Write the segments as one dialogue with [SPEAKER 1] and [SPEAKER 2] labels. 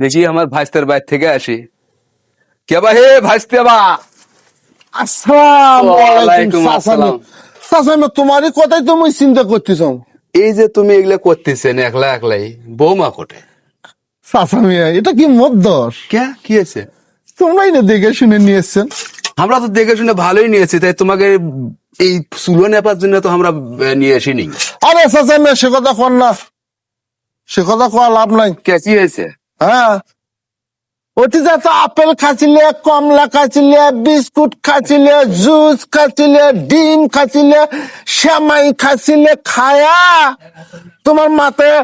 [SPEAKER 1] দেখি আমার ভাইস্তের বাইর থেকে আসি। কে বা হে ভাইস্তে বা?
[SPEAKER 2] আসসালাম
[SPEAKER 1] আসসালাম।
[SPEAKER 2] সাসামি তোমারই কথাই তুমি চিন্তা করতেছ।
[SPEAKER 1] এই যে তুমি এগুলা করতেছেন একলা একলাই বৌমা কোটে?
[SPEAKER 2] এটা কি
[SPEAKER 1] কে? কি আছে?
[SPEAKER 2] তোমরাই না দেখে শুনে নিয়ে
[SPEAKER 1] আমরা তো দেখে শুনে ভালোই নিয়েছি তাই তোমাকে এই চুলো নেপার জন্য তো আমরা নিয়ে আসিনি।
[SPEAKER 2] আরে সাসামি সে কথা কর না। সে কথা কয়া লাভ নাই।
[SPEAKER 1] কে কি হয়েছে?
[SPEAKER 2] হ্যাঁ? অতীতে তো আপেল খাচ্ছিলে কমলা খাচ্ছিলে বিস্কুট খাচ্ছিলে জুস খাচ্ছিলে ডিম খাচ্ছিলে শ্যামাই খাচ্ছিলে খায়া তোমার মাথায়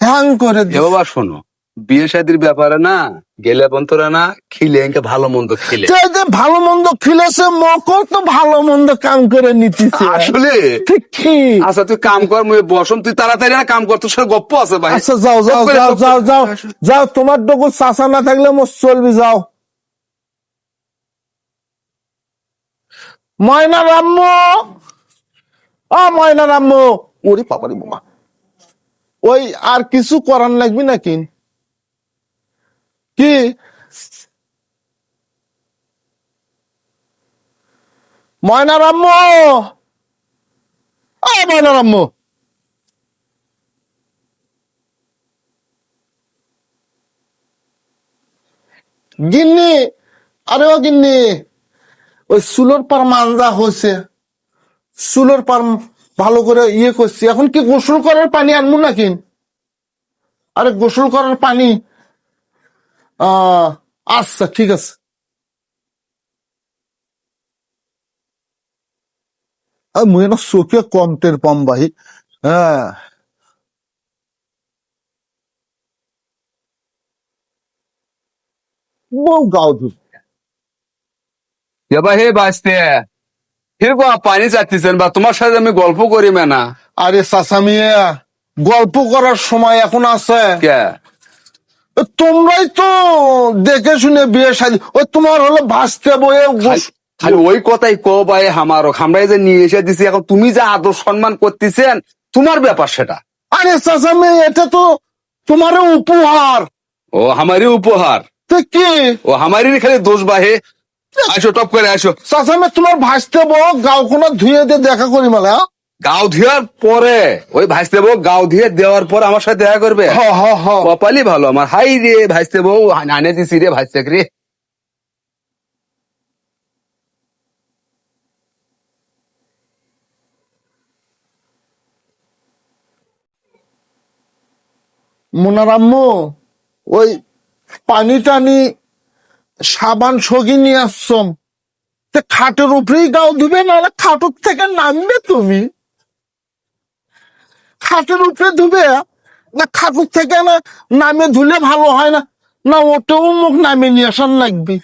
[SPEAKER 2] হ্যাং করে
[SPEAKER 1] বাবা শোনো বিয়ে শাদির ব্যাপারে না গেলে বন্তরা না খিলে এনকে ভালো মন্দ খিলে।
[SPEAKER 2] ভালো মন্দ খিলেছে মকর তো ভালো মন্দ কাম করে নিতেছে।
[SPEAKER 1] আসলে?
[SPEAKER 2] ঠিক কি
[SPEAKER 1] আচ্ছা তুই কাম কর মুই বসম তুই তাড়াতাড়ি না কাম কর তোর সাথে গপ্প আছে ভাই।
[SPEAKER 2] আচ্ছা যাও যাও যাও যাও যাও যাও তোমার ডোকো চাষা না থাকলে মোর চলবি যাও। ময়না রাম্য ও ময়না রাম্য ওরে বাবারে বাবা ওই আর কিছু করার লাগবে নাকি? কি? ময়না রাম্য ও ময়না রাম্য গিন্নি! আরে ও গিন্নি! ওই সুলোর পার মাঞ্জা হয়েছে সুলোর পার ভালো করে ইয়ে করছি। এখন কি গোসল করার পানি আনব নাকি? আরে গোসল করার পানি আচ্ছা ঠিক আছে। মুই না চোখে কম টের পাম ভাই হ্যাঁ। বউ গাও
[SPEAKER 1] হে বাঁচতে হে বা পানি চাচ্ছেন বা তোমার সাথে আমি গল্প করি মেনা
[SPEAKER 2] আরে চাচামিয়া গল্প করার সময় এখন আছে। তোমরাই তো দেখে শুনে বিয়ে শাদী ওই তোমার হলো ভাসতে বয়ে
[SPEAKER 1] খালি ওই কথাই কো ভাই আমারও আমরা যে নিয়ে এসে দিছি এখন তুমি যে আদর সম্মান করতেছেন তোমার ব্যাপার সেটা।
[SPEAKER 2] আরে চাচামি এটা তো তোমার উপহার।
[SPEAKER 1] ও আমারই উপহার।
[SPEAKER 2] তো কি?
[SPEAKER 1] ও আমারই খালি দোষ বাহে। আসো টপ করে আসো
[SPEAKER 2] চাচামি তোমার ভাসতে বউ গাও কোনো ধুয়ে দিয়ে দেখা করি মেলা
[SPEAKER 1] গাও ধুয়ার পরে ওই ভাইস্তে বউ গাও ধুয়ে দেওয়ার পর আমার সাথে দেখা করবে?
[SPEAKER 2] হ হ হ।
[SPEAKER 1] কপালি ভালো আমার। হাই রে ভাইস্তে বউ আনে দিছি রে ভাইস্তে রে
[SPEAKER 2] মোনারাম্মু ওই পানি টানি সাবান সগি নিয়ে আসছম। তে খাটের উপরেই গাও ধুবে নাহলে খাটুর থেকে নামবে তুমি। খাটের উপরে ধুবে? না খাটুর থেকে না নামে ধুলে ভালো হয় না? না ওটাও মুখ নামে নিয়ে আসার লাগবে।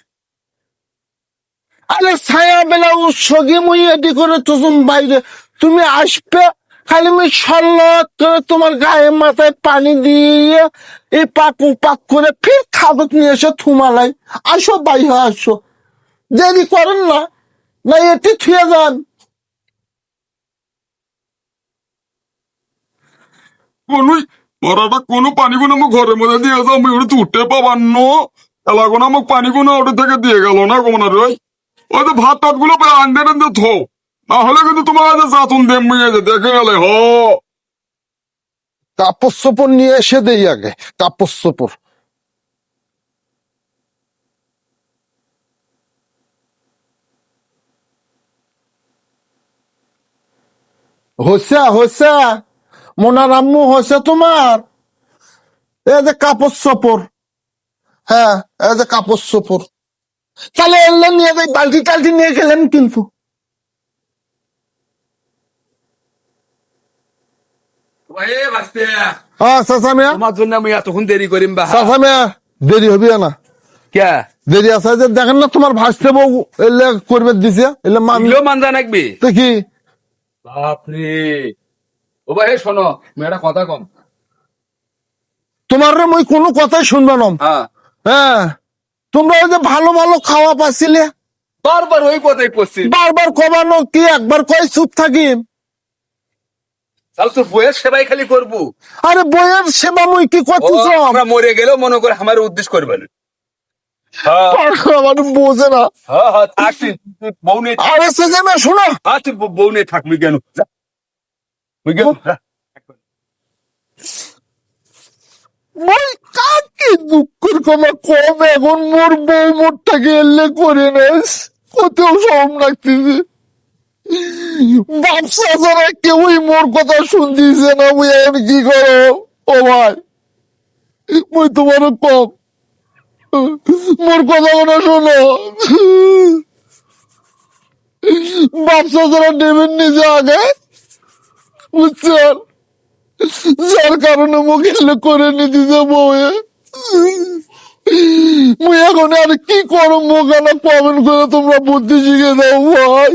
[SPEAKER 2] আরে ছায়া বেলা ও সগি মুই এটি করে তখন বাইরে। তুমি আসবে? খালি আমি সল্লত করে তোমার গায়ে মাথায় পানি দিয়ে এই পাক পাক করে ফির খাদক নিয়ে এসে থুমালাই। আসো বাইরে, আসো। দেরি করেন না। না, এটি থুয়ে যান।
[SPEAKER 3] কোনুই ওরাটা কোনো পানি কোনো আমার ঘরের মধ্যে দিয়ে যাও, আমি ওটা পানি কোনো ওটা থেকে দিয়ে গেল না ওই তো ভাত টাতগুলো আনতে আনতে থো না হলে কিন্তু তোমার যাতুন দেম দেখে গেলে, হ।
[SPEAKER 2] কাপড় চোপড় নিয়ে এসে দেই আগে, কাপড় চোপড়। হসা হসা মোনার আম্মু হসে তোমার? এই যে কাপড় চোপড়। হ্যাঁ এই যে কাপড় চোপড়। তাহলে এলে নিয়ে যাই বালতি টালতি নিয়ে গেলেন কিন্তু।
[SPEAKER 1] তোমার জন্য আমি এতক্ষণ দেরি করিম বা।
[SPEAKER 2] সামিয়া দেরি হবে না।
[SPEAKER 1] কে
[SPEAKER 2] দেরি আছে যে দেখেন না তোমার ভাসতে বউ এলে করবে দিছে এলে
[SPEAKER 1] আমিও মানজা নাকবি
[SPEAKER 2] তো কি
[SPEAKER 1] বাপরে। ও ভাই শোনো মেয়েটা কথা কম।
[SPEAKER 2] তোমার মই কোনো কথাই শুনবে
[SPEAKER 1] হ্যাঁ।
[SPEAKER 2] হ্যাঁ। তোমরা ওই যে ভালো ভালো খাওয়া পাচ্ছিলে
[SPEAKER 1] বারবার ওই কথাই পড়ছি
[SPEAKER 2] বারবার কি একবার কয় চুপ থাকি।
[SPEAKER 1] তাহলে তোর বইয়ের সেবাই খালি করব।
[SPEAKER 2] আরে বইয়ের সেবা মুই কি করতেছ?
[SPEAKER 1] আমরা মরে গেলেও মনে করে আমার উদ্দেশ্য করবেন হ্যাঁ।
[SPEAKER 2] বোঝে না।
[SPEAKER 1] হ্যাঁ হ্যাঁ বউ নিয়ে
[SPEAKER 2] আরে সে যাবে শোনো।
[SPEAKER 1] হ্যাঁ তুই বউ- বউ নিয়ে থাকবি কেন? কেন
[SPEAKER 2] কাকে দুঃখের কথা কম? এখন মোর বউ মোরটাকে এলে করে নেস। কতেও সব লাগতেছে ব্যবসা ছাড়া কেউই মোর কথা শুনতেছে না। মুই এখন কি করো ও ভাই মুই তোমার কম। মোর কথা মনে শোনো। ব্যবসা ছাড়া নেবেন নিজে আগে। বুঝছেন? যার কারণে মুখে করে নিতে যাব মুই এখন আর কি করো মুখ আনা পাবেন করে তোমরা বুদ্ধি শিখে দাও, ভাই।